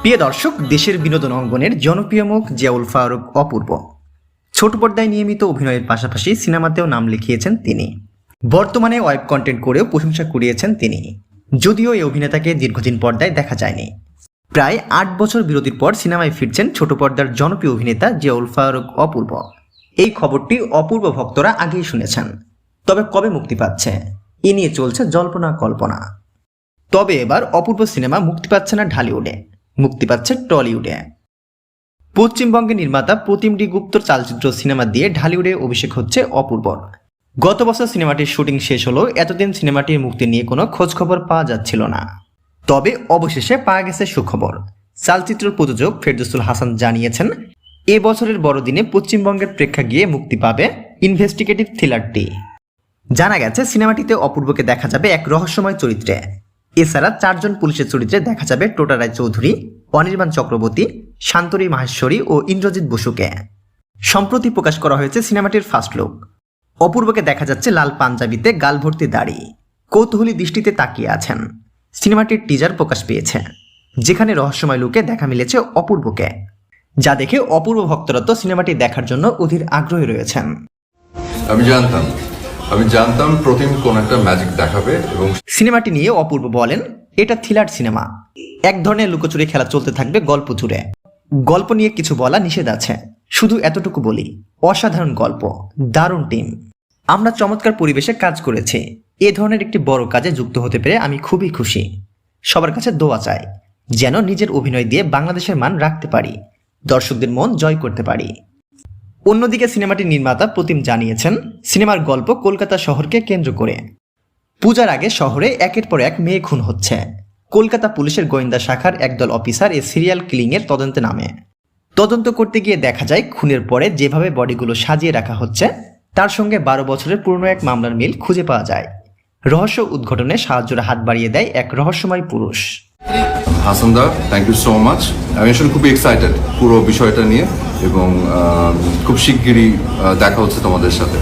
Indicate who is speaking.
Speaker 1: প্রিয় দর্শক, দেশের বিনোদন অঙ্গনের জনপ্রিয় মুখ জিয়াউল ফারুক অপূর্ব। ছোট পর্দায় নিয়মিত অভিনয়ের পাশাপাশি সিনেমাতেও নাম লিখিয়েছেন তিনি। বর্তমানে ওয়েব কন্টেন্ট করেও প্রশংসা কুড়িয়েছেন তিনি। যদিও এই অভিনেতাকে দীর্ঘদিন পর্দায় দেখা যায়নি। প্রায় আট বছর বিরতির পর সিনেমায় ফিরছেন ছোট পর্দার জনপ্রিয় অভিনেতা জিয়াউল ফারুক অপূর্ব। এই খবরটি অপূর্ব ভক্তরা আগেই শুনেছেন। তবে কবে মুক্তি পাচ্ছে? এ নিয়ে চলছে জল্পনা কল্পনা। তবে এবার অপূর্ব সিনেমা মুক্তি পাচ্ছে না ঢালিউডে, মুক্তি পাচ্ছে টলিউডে। পশ্চিমবঙ্গের নির্মাতা প্রতিম ডি গুপ্ত চালচিত্র সিনেমা দিয়ে ঢালিউডে অভিষেক হচ্ছে অপূর্বর। গত বছর সিনেমাটির শুটিং শেষ হলেও এতদিন সিনেমাটির মুক্তি নিয়ে কোনো খোঁজখবর পাওয়া যাচ্ছিল না। তবে অবশেষে পাওয়া গেছে সুখবর। চালচিত্র প্রযোজক ফেরদৌসুল হাসান জানিয়েছেন, এ বছরের বড়দিনে পশ্চিমবঙ্গের প্রেক্ষাগৃহে মুক্তি পাবে ইনভেস্টিগেটিভ থ্রিলারটি। জানা গেছে, সিনেমাটিতে অপূর্বকে দেখা যাবে এক রহস্যময় চরিত্রে। এছাড়া চারজন পুলিশের চরিত্রে দেখা যাবে টোটা রায় চৌধুরী, অনির্বাণ চক্রবর্তী, শান্তরী মাহেশ্বরী ও ইন্দ্রজিৎ বসুকে। সম্প্রতি প্রকাশ করা হয়েছে সিনেমাটির ফার্স্ট লুক। অপূর্বকে দেখা যাচ্ছে লাল পাঞ্জাবিতে গাল ভর্তি দাড়ি। কৌতূহলী দৃষ্টিতে তাকিয়ে আছেন। সিনেমাটির টিজার প্রকাশ পেয়েছে, যেখানে রহস্যময় লুকে দেখা মিলেছে অপূর্বকে, যা দেখে অপূর্ব ভক্তরা তো সিনেমাটি দেখার জন্য অধীর আগ্রহী রয়েছেন।
Speaker 2: আমি জানতাম। আমি জানতাম প্রতিম কোন একটা ম্যাজিক দেখাবে এবং
Speaker 1: সিনেমাটি নিয়ে অপূর্ব বলেন, এটা থ্রিলার সিনেমা এক ধরনের লুকোচুরি খেলা চলতে থাকবে গল্প জুড়ে। গল্প নিয়ে কিছু বলা নিষেধ আছে। শুধু এতটুকু বলি, অসাধারণ গল্প, দারুণ টিম আমরা চমৎকার পরিবেশে কাজ করেছি। এ ধরনের একটি বড় কাজে যুক্ত হতে পেরে আমি খুবই খুশি। সবার কাছে দোয়া চাই, যেন নিজের অভিনয় দিয়ে বাংলাদেশের মান রাখতে পারি, দর্শকদের মন জয় করতে পারি। অন্যদিকে সিনেমাটির নির্মাতা প্রতিম জানিয়েছেন, সিনেমার গল্প কলকাতা শহরকে কেন্দ্র করে। পূজার আগে শহরে একের পর এক মেয়ে খুন হচ্ছে। কলকাতা পুলিশের গোয়েন্দা শাখার একদল অফিসার এ সিরিয়াল কিলিংয়ের তদন্তে নামে। তদন্ত করতে গিয়ে দেখা যায়, খুনের পরে যেভাবে বডিগুলো সাজিয়ে রাখা হচ্ছে, তার সঙ্গে বারো বছরের পুরনো এক মামলার মিল খুঁজে পাওয়া যায়। রহস্য উদ্ঘাটনে সাহায্যের হাত বাড়িয়ে দেয় এক রহস্যময় পুরুষ।
Speaker 2: হাসানদা থ্যাংক ইউ সো মাচ আমি আসলে এক্সাইটেড পুরো বিষয়টা নিয়ে। এবং খুব শিগগিরই দেখা হচ্ছে তোমাদের সাথে।